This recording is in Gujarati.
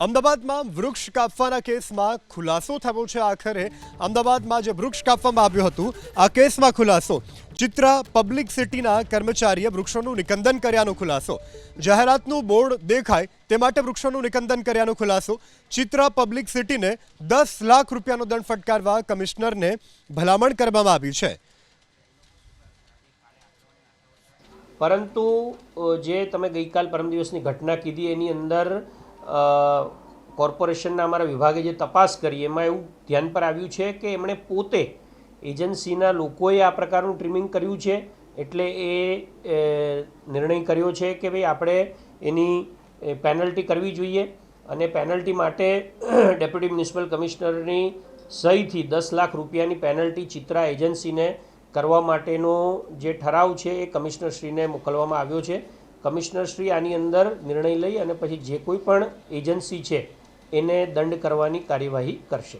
અમદાવાદમાં વૃક્ષ કાપવાના કેસમાં ખુલાસો થયો છે આખરે. અમદાવાદમાં જે વૃક્ષ કાપવામાં આવ્યું હતું, આ કેસમાં ખુલાસો. ચિત્રા પબ્લિક સિટીના કર્મચારીએ વૃક્ષોનું નિકંદન કર્યાનો ખુલાસો. જાહેરાતનું બોર્ડ દેખાય તે માટે વૃક્ષોનું નિકંદન કર્યાનો ખુલાસો. ચિત્રા પબ્લિક સિટીને દસ લાખ રૂપિયાનો દંડ ફટકારવા કમિશનરને ભલામણ કરવામાં આવી છે. પરંતુ જે તમે ગઈકાલ પરમ દિવસની ઘટના કીધી, એની અંદર કોર્પોરેશનના અમારા વિભાગે જે તપાસ કરી, એમાં એવું ધ્યાન પર આવ્યું છે કે એમણે પોતે એજન્સીના લોકોએ આ પ્રકારનું ટ્રીમિંગ કર્યું છે, એટલે એ નિર્ણય કર્યો છે કે ભાઈ આપણે એની પેનલ્ટી કરવી જોઈએ અને પેનલ્ટી માટે ડેપ્યુટી મ્યુનિસિપલ કમિશનરની સહીથી દસ લાખ રૂપિયાની પેનલ્ટી ચિત્રા એજન્સીને કરવા માટેનો જે ઠરાવ છે એ કમિશનરશ્રીને મોકલવામાં આવ્યો છે. કમિશનરશ્રી આની અંદર નિર્ણય લઈ અને પછી જે કોઈ પણ એજન્સી છે, એને દંડ કરવાની કાર્યવાહી કરશે.